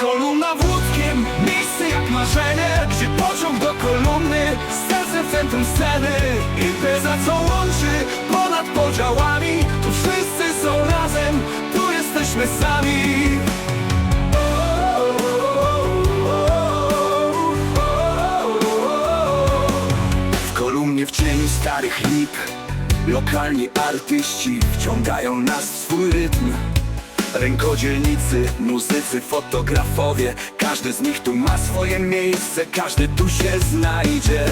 Kolumna wódkiem, miejsce jak marzenie Gdzie pociąg do kolumny, serce centrum sceny. Impreza co łączy, ponad podziałami Tu wszyscy są razem, tu jesteśmy sami. W kolumnie w cieniu starych lip Lokalni artyści wciągają nas w swój rytm. Rękodzielnicy, muzycy, fotografowie. Każdy z nich tu ma swoje miejsce, każdy tu się znajdzie.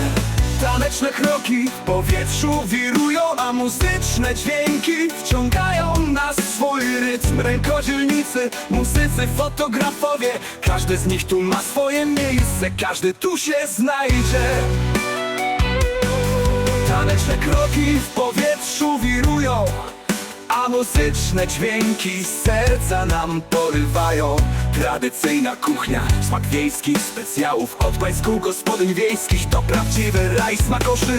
Taneczne kroki w powietrzu wirują, a muzyczne dźwięki wciągają nas w swój rytm. Rękodzielnicy, muzycy, fotografowie. Każdy z nich tu ma swoje miejsce, każdy tu się znajdzie. Taneczne kroki w powietrzu wirują A muzyczne dźwięki serca nam porywają. Tradycyjna kuchnia, smak wiejskich specjałów Od pańsku gospodyń wiejskich. To prawdziwy raj smakoszy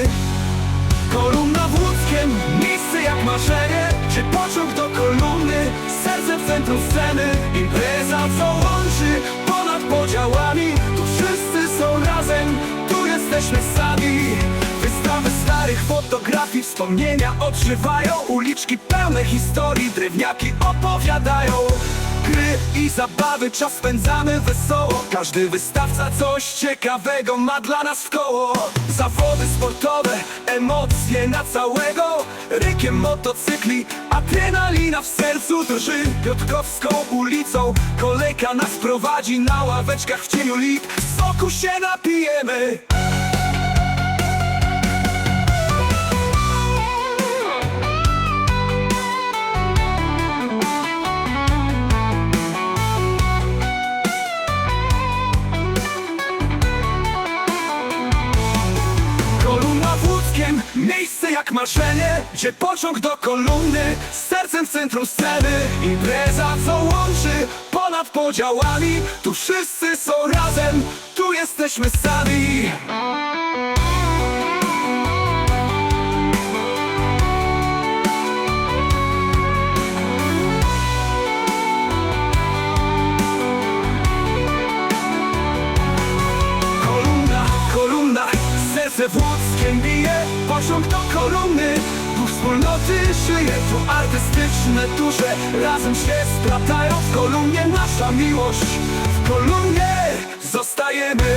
Kolumna w Łódzkiem, miejsce jak marzenie. Gdzie pociąg do kolumny, serce w centrum sceny. Impreza co łączy ponad podziałami. Tu wszyscy są razem, tu jesteśmy sami fotografii, wspomnienia odżywają Uliczki pełne historii, drewniaki opowiadają. Gry i zabawy, czas spędzamy wesoło. Każdy wystawca coś ciekawego ma dla nas w koło. Zawody sportowe, emocje na całego. Rykiem motocykli, adrenalina w sercu drży. Piotrkowską ulicą, kolejka nas prowadzi. Na ławeczkach w cieniu lip, soku się napijemy miejsce jak marzenie Gdzie pociąg do kolumny, z sercem w centrum sceny. Impreza co łączy ponad podziałami. Tu wszyscy są razem, tu jesteśmy sami serce w łódzkiem bije Pociąg do kolumny, tu wspólnoty żyje Tu artystyczne dusze razem się splatają W kolumnie nasza miłość, w kolumnie zostajemy